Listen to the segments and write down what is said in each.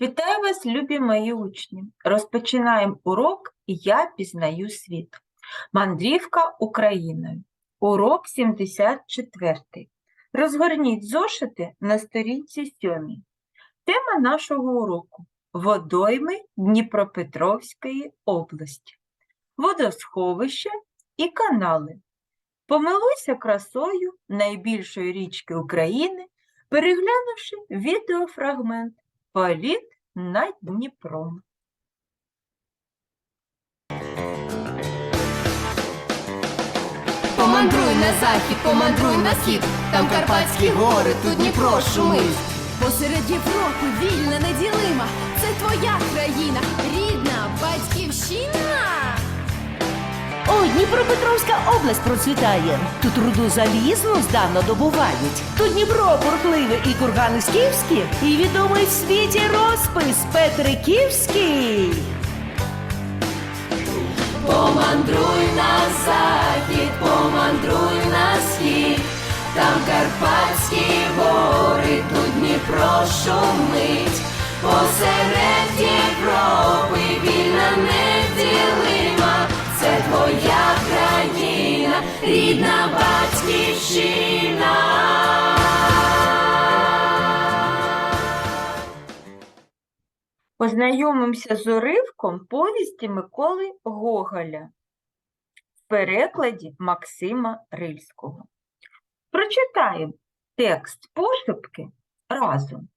Вітаю вас, любі мої учні! Розпочинаємо урок «Я пізнаю світ». Мандрівка Україною. Урок 74. Розгорніть зошити на сторінці 7. Тема нашого уроку – водойми Дніпропетровської області. Водосховища і канали. Помилуйся красою найбільшої річки України, переглянувши відеофрагмент Політ над Дніпром. Помандруй на захід, помандруй на схід, там Карпатські гори, тут Дніпро шумить. Посеред Європи вільна, неділима, це твоя країна, рідна батьківщина. О, Дніпропетровська область процвітає. Тут руду залізну здавна добувають. Тут Дніпро бурхливе і кургани скіфські, і відомий в світі розпис Петриківський. Помандруй на захід, помандруй на схід, там Карпатські гори, тут Дніпро шумить. Посеред Європи вільна це твоя країна, рідна батьківщина. Познайомимося з уривком повісті Миколи Гоголя в перекладі Максима Рильського. Прочитаємо текст пошепки разом.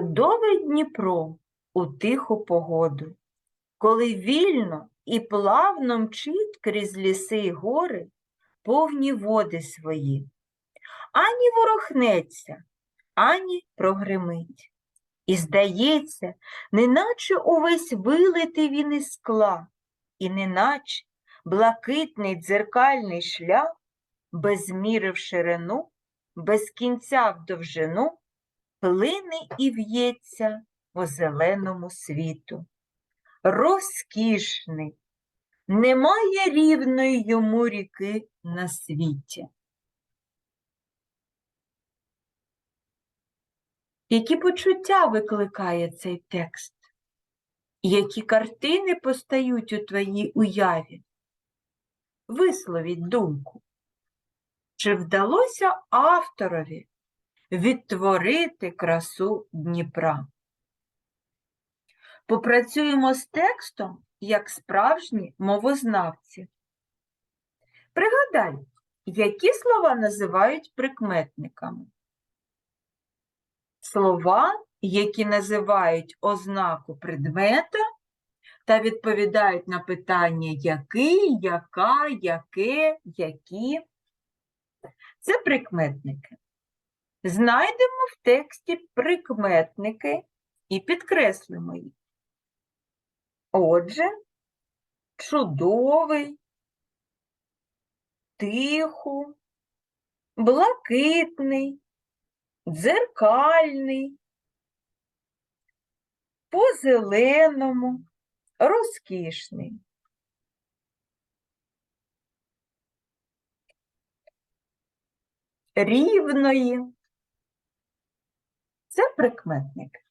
Чудове Дніпро у тиху погоду, коли вільно і плавно мчить крізь ліси й гори повні води свої, ані ворохнеться, ані прогримить. І здається, неначе увесь вилитий він із скла, і неначе блакитний дзеркальний шлях, без міри в ширину, без кінця в довжину, плине і в'ється по зеленому світу. Розкішний, немає рівної йому ріки на світі. Які почуття викликає цей текст? Які картини постають у твоїй уяві? Висловіть думку. Чи вдалося авторові відтворити красу Дніпра? Попрацюємо з текстом як справжні мовознавці. Пригадай, які слова називають прикметниками? слова, які називають ознаку предмета та відповідають на питання який, яка, яке, які. Це прикметники. Знайдемо в тексті прикметники і підкреслимо їх. Отже, чудовий, тихо, блакитний, дзеркальний, по-зеленому, розкішний. Рівної. Це прикметник.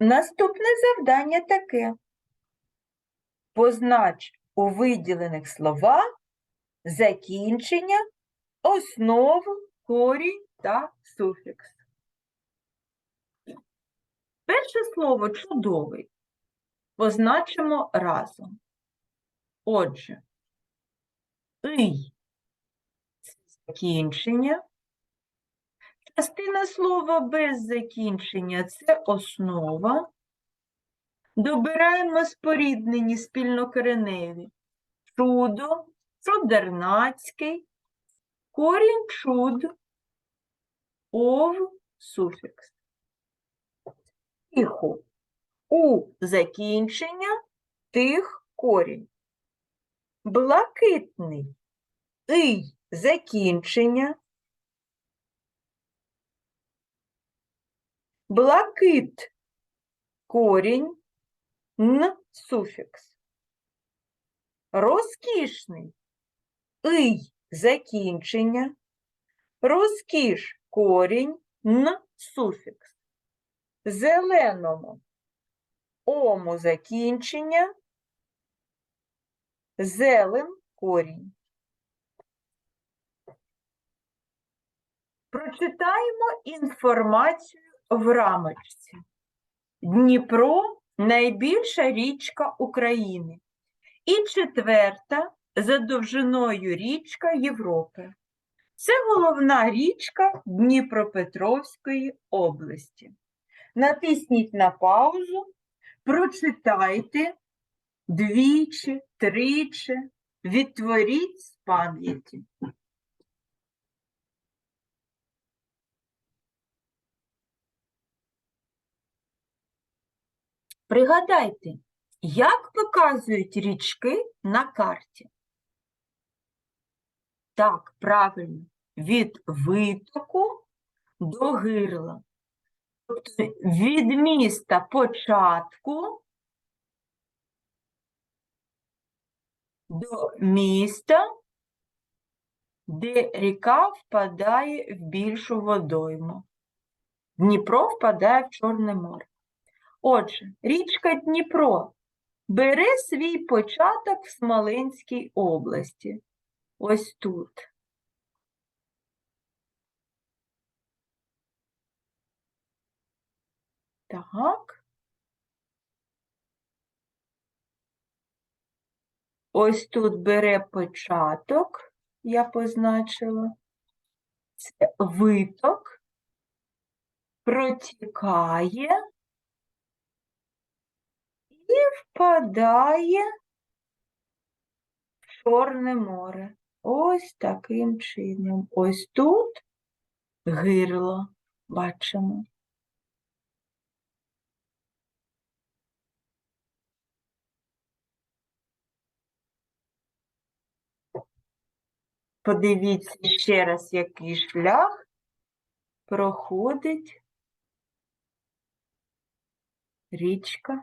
Наступне завдання таке. Познач у виділених словах закінчення, основу корінь та суфікс. Перше слово чудовий позначимо разом. Отже, ий закінчення. Частина слова без закінчення це основа. Добираємо споріднені спільнокореневі. Чудо, чудернацький, корінь чуд, ов суфікс. Тихо. У закінчення тих корінь. Блакитний. Ий закінчення. Блакит корінь. Н суфікс. Розкішний. Ий закінчення, розкіш корінь, н суфікс. зеленому ому закінчення, зелен корінь. Прочитаємо інформацію в рамочці. Дніпро найбільша річка України і четверта за довжиною річка Європи. Це головна річка Дніпропетровської області. Натисніть на паузу, прочитайте двічі, тричі, відтворіть з пам'яті. Пригадайте, як показують річки на карті? Так, правильно, від витоку до гирла. Тобто від міста початку до міста, де ріка впадає в більшу водойму. Дніпро впадає в Чорне море. Отже, річка Дніпро бере свій початок в Смоленській області. Ось тут. Так. Ось тут бере початок, я позначила. Це виток, протікає і впадає в Чорне море. Ось таким чином. Ось тут гирло бачимо. Подивіться ще раз, який шлях проходить річка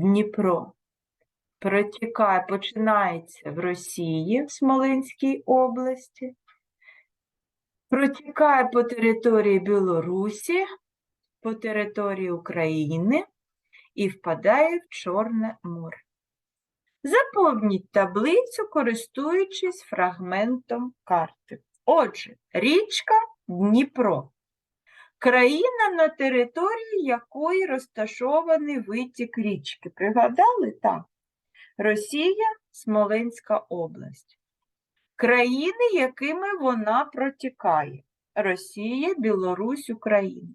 Дніпро. Протікає, починається в Росії, в Смоленській області, протікає по території Білорусі, по території України і впадає в Чорне море. Заповніть таблицю, користуючись фрагментом карти. Отже, річка Дніпро. Країна, на території якої розташований витік річки. Пригадали? Так. Росія, Смоленська область. Країни, якими вона протікає. Росія, Білорусь, Україна.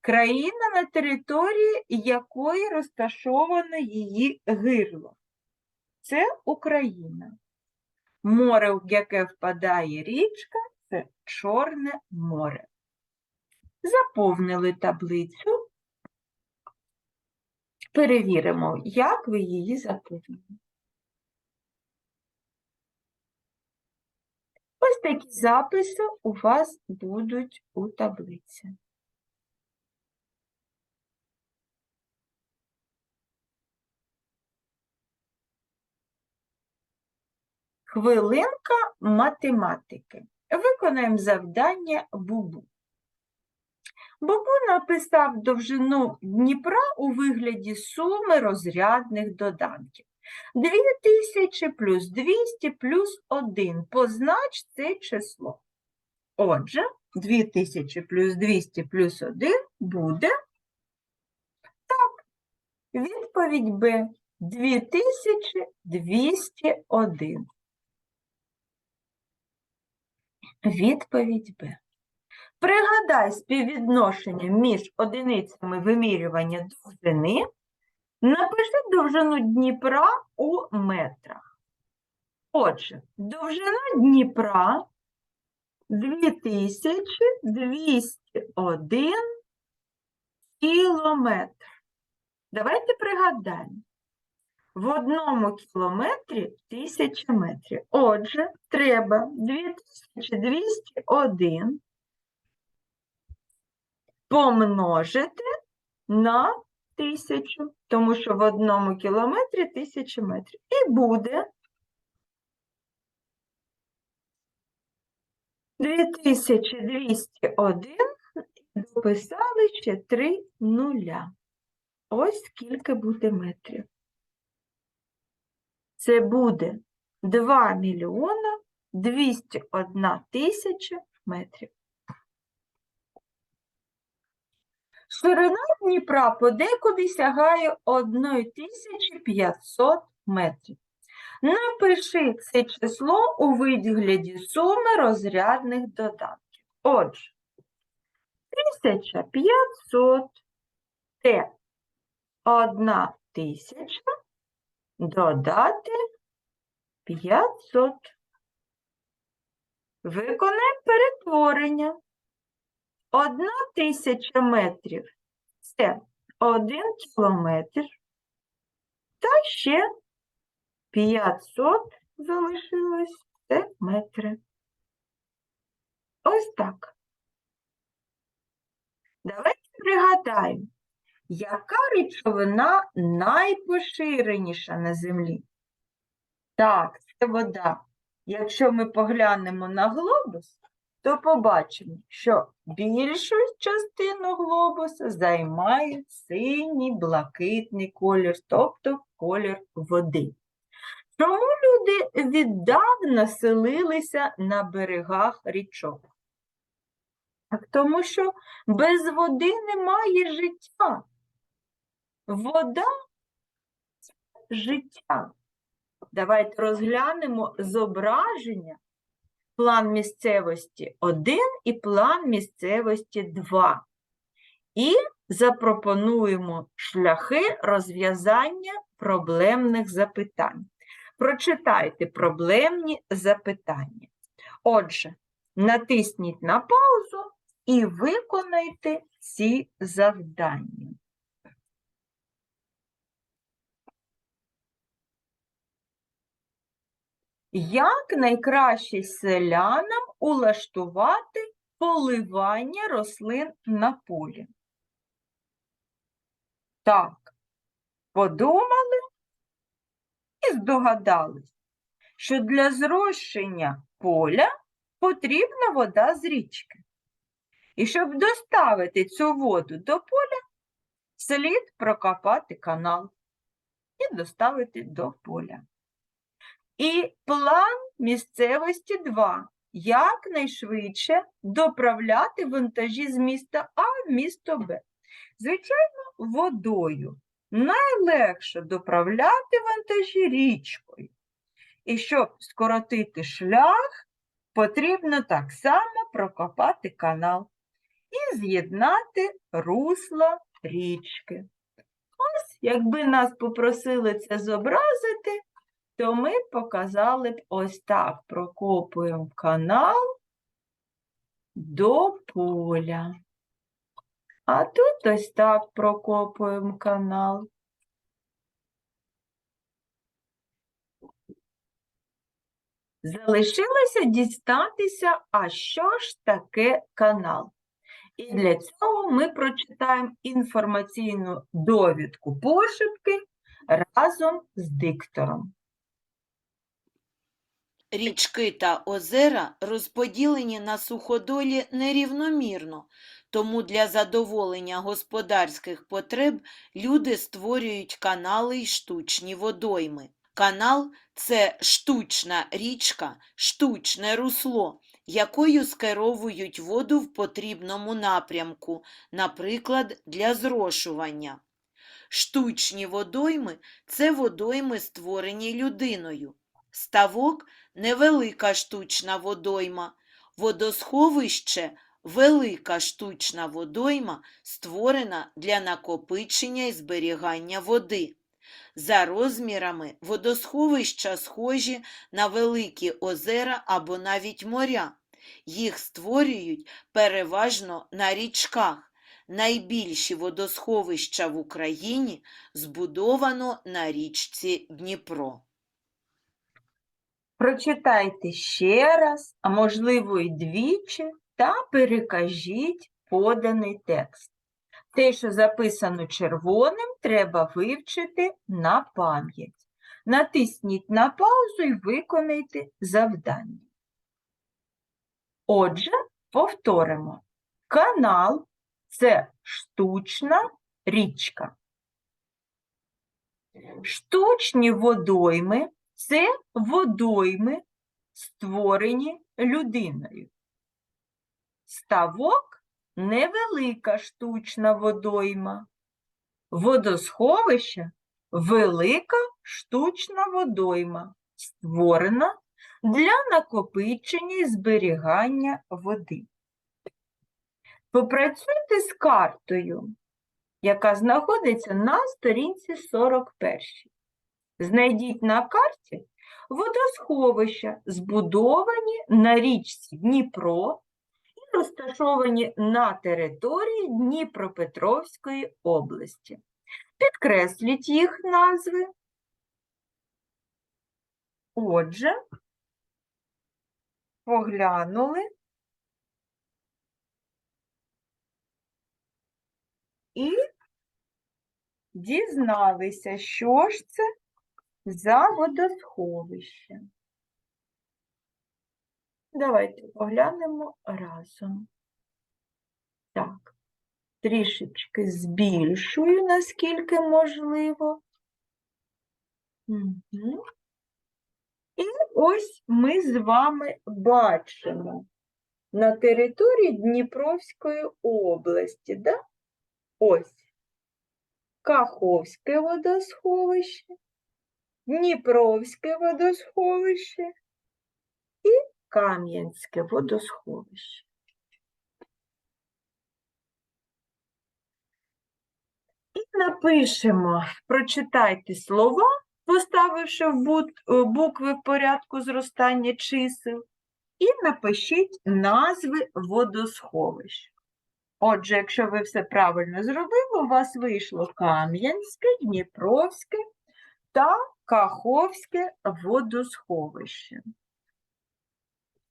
Країна, на території якої розташовано її гирло. Це Україна. Море, в яке впадає річка, це Чорне море. Заповнили таблицю. Перевіримо, як ви її заповнили. Ось такі записи у вас будуть у таблиці. Хвилинка математики. Виконаємо завдання Бубу. Бубу написав довжину Дніпра у вигляді суми розрядних доданків. 2000 плюс 200 плюс 1. Познач це число. Отже, 2000 плюс 200 плюс 1 буде так. Відповідь Б. 2201. Відповідь Б. Пригадай співвідношення між одиницями вимірювання довжини. Напиши довжину Дніпра у метрах. Отже, довжина Дніпра 2201 кілометр. Давайте пригадаємо. В одному кілометрі тисяча метрів. Отже, треба 2201 помножити на тисячу, тому що в одному кілометрі тисяча метрів. І буде 2201 до прописали ще три нуля. Ось скільки буде метрів. Це буде 2 мільйона 201 тисяча метрів. Ширина Дніпра подекуди сягає 1500 метрів. Напиши це число у вигляді суми розрядних додатків. Отже, 1500 це 1 тисяча додати 500. Виконаємо перетворення. Одна тисяча метрів це один кілометр. Та ще 500 залишилось це метри. Ось так. Давайте пригадаємо, яка речовина найпоширеніша на землі? Так, це вода. Якщо ми поглянемо на глобус, то побачимо, що більшу частину глобуса займає синій блакитний колір, тобто колір води. Чому люди віддавна селилися на берегах річок? Так, тому що без води немає життя. Вода це життя. Давайте розглянемо зображення план місцевості 1 і план місцевості 2. І запропонуємо шляхи розв'язання проблемних запитань. Прочитайте проблемні запитання. Отже, натисніть на паузу і виконайте ці завдання. Як найкраще селянам улаштувати поливання рослин на полі? Так, подумали і здогадались, що для зрощення поля потрібна вода з річки. І щоб доставити цю воду до поля, слід прокопати канал і доставити до поля. І план місцевості 2. Якнайшвидше доправляти вантажі з міста А в місто Б. Звичайно, водою. Найлегше доправляти вантажі річкою. І щоб скоротити шлях, потрібно так само прокопати канал і з'єднати русло річки. Ось, якби нас попросили це зобразити, то ми показали б ось так. Прокопуємо канал до поля. А тут ось так прокопуємо канал. Залишилося дістатися, а що ж таке канал? І для цього ми прочитаємо інформаційну довідку пошепки разом з диктором. Річки та озера розподілені на суходолі нерівномірно, тому для задоволення господарських потреб люди створюють канали й штучні водойми. Канал це штучна річка, штучне русло, якою скеровують воду в потрібному напрямку, наприклад, для зрошування. Штучні водойми це водойми, створені людиною. Ставок невелика штучна водойма, водосховище велика штучна водойма, створена для накопичення і зберігання води. За розмірами водосховища схожі на великі озера або навіть моря. Їх створюють переважно на річках. Найбільші водосховища в Україні збудовано на річці Дніпро. Прочитайте ще раз, а можливо й двічі, та перекажіть поданий текст. Те, що записано червоним, треба вивчити на пам'ять. Натисніть на паузу і виконайте завдання. Отже, повторимо. Канал це штучна річка. Штучні водойми це водойми, створені людиною. Ставок невелика штучна водойма. Водосховище велика штучна водойма, створена для накопичення і зберігання води. Попрацюйте з картою, яка знаходиться на сторінці 41. Знайдіть на карті водосховища, збудовані на річці Дніпро і розташовані на території Дніпропетровської області. Підкресліть їх назви. Отже, поглянули і дізналися, що ж це за водосховище. Давайте поглянемо разом. Так, трішечки збільшую, наскільки можливо. Мгм. І ось ми з вами бачимо на території Дніпровської області, да? ось Каховське водосховище, Дніпровське водосховище і Кам'янське водосховище. І напишемо, прочитайте слова, поставивши в е, букви в порядку зростання чисел, і напишіть назви водосховищ. Отже, якщо ви все правильно зробили, у вас вийшло Кам'янське, Дніпровське та Каховське водосховище.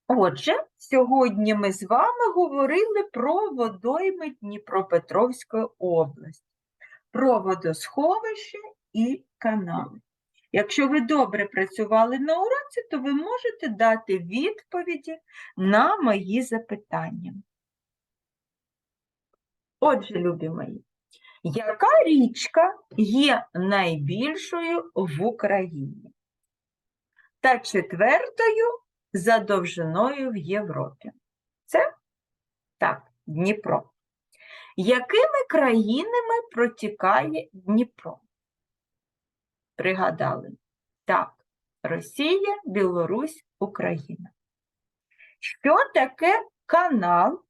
Отже, сьогодні ми з вами говорили про водойми Дніпропетровської області, про водосховище і канали. Якщо ви добре працювали на уроці, то ви можете дати відповіді на мої запитання. Отже, любі мої, яка річка є найбільшою в Україні? Та четвертою за довжиною в Європі. Це так, Дніпро. Якими країнами протікає Дніпро? Пригадали? Так, Росія, Білорусь, Україна. Що таке канал,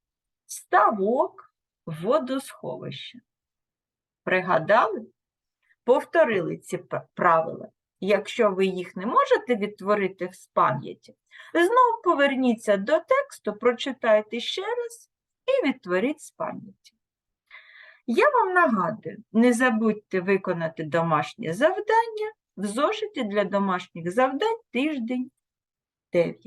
ставок, водосховище? Пригадали? Повторили ці правила. Якщо ви їх не можете відтворити з пам'яті, знову поверніться до тексту, прочитайте ще раз і відтворіть з пам'яті. Я вам нагадую, не забудьте виконати домашнє завдання в зошиті для домашніх завдань тиждень 9.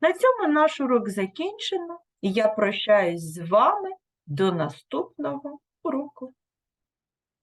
На цьому наш урок закінчено, я прощаюсь з вами до наступного уроку.